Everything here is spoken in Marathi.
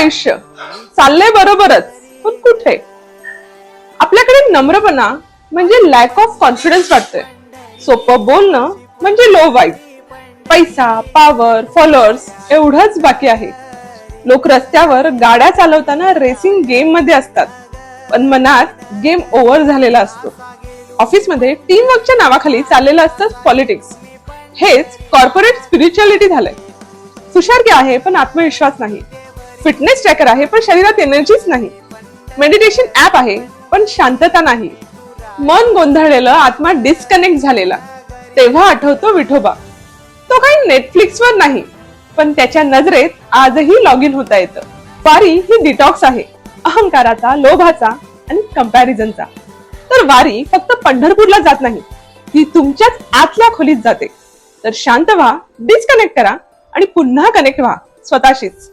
आयुष्य. चाललंय बरोबरच. पण कुठे? आपल्याकडे नम्रपणा म्हणजे लॅक ऑफ कॉन्फिडन्स वाटतोय. सोपं बोलणं म्हणजे लो वाईब पैसा पॉवर फॉलोअर्स एवढंच बाकी आहे. लोक रस्त्यावर गाड्या चालवताना रेसिंग गेममध्ये असतात. पण मनात गेम ओव्हर झालेला असतो. ऑफिसमध्ये टीम वर्कच्या नावाखाली चाललेलं असतं पॉलिटिक्स हेच कॉर्पोरेट स्पिरिच्युअलिटी झालंय. हुशारकी आहे पण आत्मविश्वास नाही. फिटनेस ट्रॅकर आहे पण शरीरात एनर्जीच नाही. मेडिटेशन ऍप आहे पण शांतता नाही. मन गोंधळलेलं आत्मा डिस्कनेक्ट झालेला. तेव्हा आठवतो विठोबा. तो काही नेटफ्लिक्सवर नाही पण त्याच्या नजरेत आजही लॉग इन होता येतं. वारी ही डिटॉक्स आहे. अहंकाराचा लोभाचा आणि कम्पॅरिझनचा तर वारी फक्त पंढरपूरला जात नाही ती तुमच्याच आतल्या खोलीत जाते. तर शांत व्हा डिस्कनेक्ट करा आणि पुन्हा कनेक्ट व्हा स्वतःशीच.